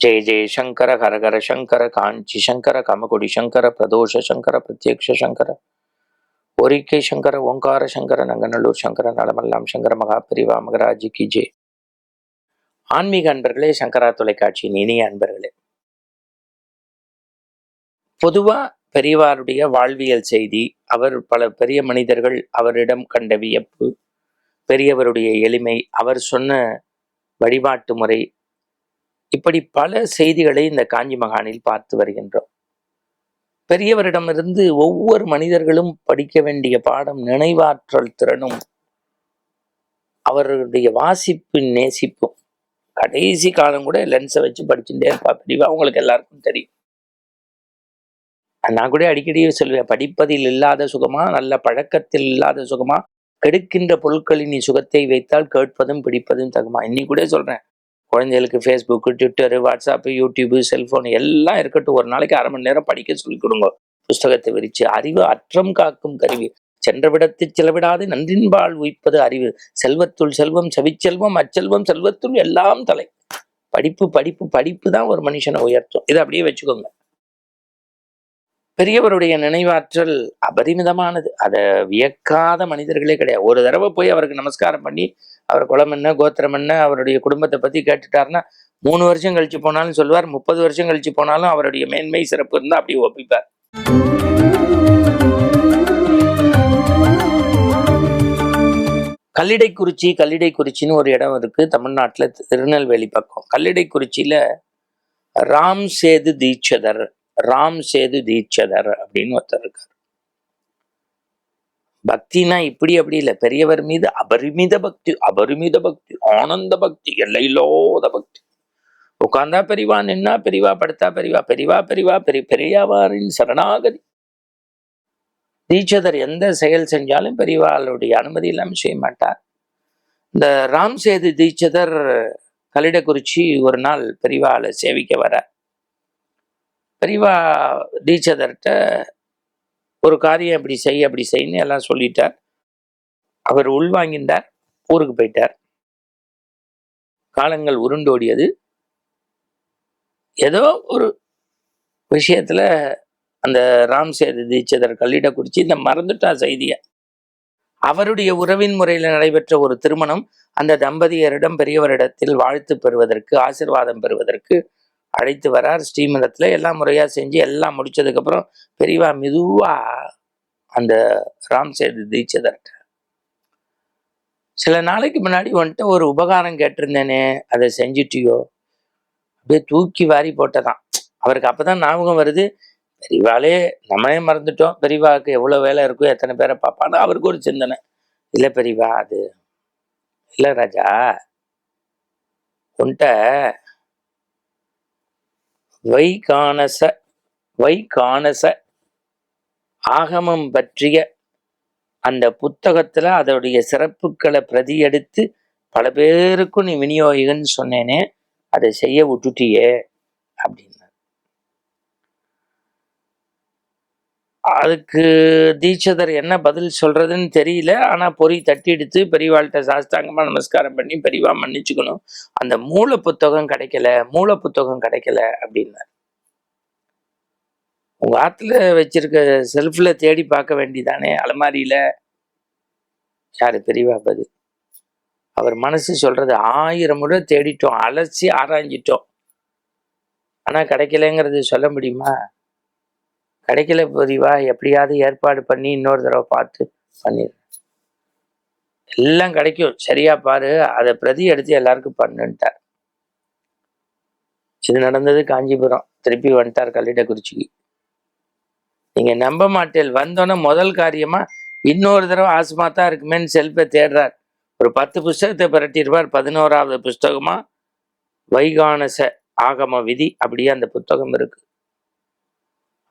ஜெய ஜெய சங்கர ஹரஹர சங்கர காஞ்சி சங்கர கமகுடி சங்கர பிரதோஷ சங்கர பிரத்யக்ஷ சங்கர ஒரிக்கை சங்கர ஓங்கார சங்கர நங்கநல்லூர் சங்கர நலமெல்லாம் சங்கர மகாபிரிவா மகராஜி கி ஜே ஆன்மீக அன்பர்களே சங்கரா தொலைக்காட்சியின் இனிய அன்பர்களே. பொதுவா பெரியவாருடைய வாழ்வியல் செய்தி அவர் பல பெரிய மனிதர்கள் அவரிடம் கண்ட வியப்பு பெரியவருடைய எளிமை அவர் சொன்ன வழிபாட்டு முறை இப்படி பல செய்திகளை இந்த காஞ்சி மகானில் பார்த்து வருகின்றோம். பெரியவரிடமிருந்து ஒவ்வொரு மனிதர்களும் படிக்க வேண்டிய பாடம் நினைவாற்றல் திறனும் அவருடைய வாசிப்பு நேசிப்பும். கடைசி காலம் கூட லென்ஸை வச்சு படிச்சுட்டே இருப்பா. பிரிவா உங்களுக்கு எல்லாருக்கும் தெரியும். நான் கூட அடிக்கடி சொல்லுவேன் படிப்பதில் இல்லாத சுகமா நல்ல பழக்கத்தில் இல்லாத சுகமா கெடுக்கின்ற பொருட்களின் நீ சுகத்தை வைத்தால் கேட்பதும் பிடிப்பதும் தகுமா. இன்னி கூட சொல்றேன். குழந்தைகளுக்கு Facebook Twitter WhatsApp YouTube cellphone எல்லாம் இருக்கட்டும். ஒரு நாளைக்கு அரை மணி நேரம் படிக்க சொல்லிக் கொடுங்க. புஸ்தகத்தை விரிச்சு அறிவு அற்றம் காக்கும் கருவி. சென்ற விடத்து செலவிடாது நன்றின்பால் உயிப்பது அறிவு. செல்வத்துள் செல்வம் செவிச்செல்வம் அச்செல்வம் செல்வத்துள் எல்லாம் தலை. படிப்பு படிப்பு படிப்பு தான் ஒரு மனுஷனை உயர்த்தும். இதை அப்படியே வச்சுக்கோங்க. பெரியவருடைய நினைவாற்றல் அபரிமிதமானது. அதை வியக்காத மனிதர்களே கிடையாது. ஒரு தடவை போய் அவருக்கு நமஸ்காரம் பண்ணி அவர் குளம் என்ன கோத்திரம் என்ன அவருடைய குடும்பத்தை பற்றி கேட்டுட்டாருன்னா மூணு வருஷம் கழிச்சு போனாலும் சொல்லுவார் முப்பது வருஷம் கழிச்சு போனாலும் அவருடைய மேன்மை சிறப்பு இருந்தால் அப்படி ஒப்பிப்பார். கல்லிடைக்குறிச்சி கல்லிடைக்குறிச்சின்னு ஒரு இடம் இருக்கு தமிழ்நாட்டில் திருநெல்வேலி பக்கம். கல்லிடைக்குறிச்சியில ராம் சேது தீட்சதர் ராம் சேது தீட்சதர் அப்படின்னு ஒருத்தர் இருக்கார். பக்தினா இப்படி அப்படி இல்லை. பெரியவர் மீது அபரிமித பக்தி அபரிமித பக்தி ஆனந்த பக்தி எல்லையில்லாத பக்தி. உட்கார்ந்தா பெரிவா நின்னா பெரிவா படுத்தா பெரிவா பெரிவா பெரிவா பெரிய பெரியவாரின் சரணாகதி. தீட்சதர் எந்த செயல் செஞ்சாலும் பெரியவாளுடைய அனுமதி இல்லாமல் செய்ய மாட்டார். இந்த ராம் சேது தீட்சதர் கலிடக்குறிச்சி ஒரு நாள் பெரியவாளை சேவிக்க வர பெரியவா தீட்சதர்கிட்ட ஒரு காரியம் இப்படி செய் அப்படி செய்யன்னு எல்லாம் சொல்லிட்டார். அவர் உள்வாங்கிட்டார் ஊருக்கு போயிட்டார். காலங்கள் உருண்டோடியது. ஏதோ ஒரு விஷயத்துல அந்த ராம் சேது தீட்சிதர் கல்லிட குறித்து இந்த மறந்துட்டா செய்திய. அவருடைய உறவின் முறையில் நடைபெற்ற ஒரு திருமணம் அந்த தம்பதியரிடம் பெரியவரிடத்தில் வாழ்த்து பெறுவதற்கு ஆசிர்வாதம் பெறுவதற்கு அழைத்து வரார். ஸ்ரீமடத்துல எல்லாம் முறையாக செஞ்சு எல்லாம் முடித்ததுக்கப்புறம் பெரியவா மெதுவா அந்த ராம் சேது தீட்சதர்கிட்ட சில நாளைக்கு முன்னாடி வந்துட்டு ஒரு உபகாரம் கேட்டிருந்தேனே அதை செஞ்சுட்டியோ? அப்படியே தூக்கி வாரி போட்டதான். அவருக்கு அப்பதான் ஞாபகம் வருது பெரியவாளே நம்மளே மறந்துட்டோம். பெரியவாவுக்கு எவ்வளவு வேலை இருக்கும் எத்தனை பேரை பார்ப்பான்னு அவருக்கு ஒரு சிந்தனை. இல்லை பெரியவா அது இல்லை ராஜா உன்ட்ட வைகானச வைகானச ஆகமம் பற்றிய அந்த புத்தகத்தில் அதோடைய சிறப்புகளை பிரதி எடுத்து பல பேருக்கும் நீ விநியோகிகன்னு சொன்னேனே அதை செய்ய விட்டுட்டியே அப்படின்னார் அதுக்கு தீட்சதர் என்ன பதில் சொல்றதுன்னு தெரியல. ஆனா பொறி தட்டி எடுத்து பெரியவாள்கிட்ட சாஸ்தாங்கமாக நமஸ்காரம் பண்ணி பெரியவா மன்னிச்சுக்கணும். அந்த மூல புத்தகம் கிடைக்கல மூல புத்தகம் கிடைக்கல அப்படின்னார். உங்கள் ஆற்றுல வச்சிருக்க செல்ஃப்ல தேடி பார்க்க வேண்டிதானே? அலமாரியில யாரு? பெரியவா பதில். அவர் மனசு சொல்றது ஆயிரம் முறை தேடிட்டோம் அலசி ஆராய்ஞ்சிட்டோம். ஆனா கிடைக்கலங்கிறது சொல்ல முடியுமா? கிடைக்கல பதிவா எப்படியாவது ஏற்பாடு பண்ணி இன்னொரு தடவை பார்த்து பண்ணிடுறேன் எல்லாம் கிடைக்கும். சரியா பாரு. அதை பிரதி எடுத்து எல்லாருக்கும் பண்ணுன்ட்டார். இது நடந்தது காஞ்சிபுரம். திருப்பி வந்துட்டார் கல்லிடக்குறிச்சிக்கு. நீங்க நம்ப மாட்டேன் வந்தோன்னே முதல் காரியமா இன்னொரு தடவை ஆசமா தான் இருக்குமேன்னு செல்ஃபை தேடுறார். ஒரு பத்து புஸ்தகத்தை புரட்டிடுவார் பதினோராவது புஸ்தகமா வைகானச ஆகம விதி அப்படியே அந்த புத்தகம் இருக்கு.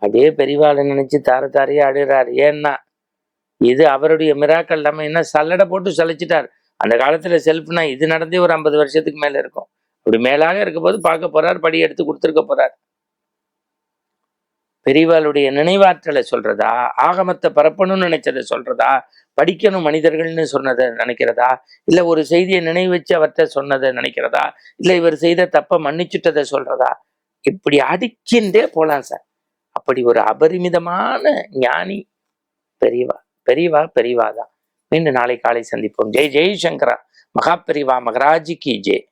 அப்படியே பெரியவாளை நினைச்சு தார தாரையே அழுகிறார். ஏன்னா இது அவருடைய மிராக்கள். நம்ம என்ன சல்லடை போட்டு சலிச்சிட்டார். அந்த காலத்துல செல்ஃப்னா இது நடந்தே ஒரு ஐம்பது வருஷத்துக்கு மேல இருக்கும். அப்படி மேலாக இருக்கும் போது பார்க்க போறார் படி எடுத்து கொடுத்துருக்க போறார். பெரியவாளுடைய நினைவாற்றலை சொல்றதா? ஆகமத்தை பரப்பணும்னு நினைச்சதை சொல்றதா? படிக்கணும் மனிதர்கள்னு சொன்னதை நினைக்கிறதா? இல்ல ஒரு செய்தியை நினைவு வச்சு அவர்கிட்ட சொன்னதை நினைக்கிறதா? இல்ல இவர் செய்த தப்ப மன்னிச்சுட்டதை சொல்றதா? இப்படி அடிக்கின்றே போலாம் சார். அப்படி ஒரு அபரிமிதமான ஞானி பெரியவா பெரியவா பெரியவா தான் மீண்டும் நாளை காலை சந்திப்போம். ஜெய் ஜெய் சங்கரா. மகா பெரிவா மகராஜி கி ஜெய்.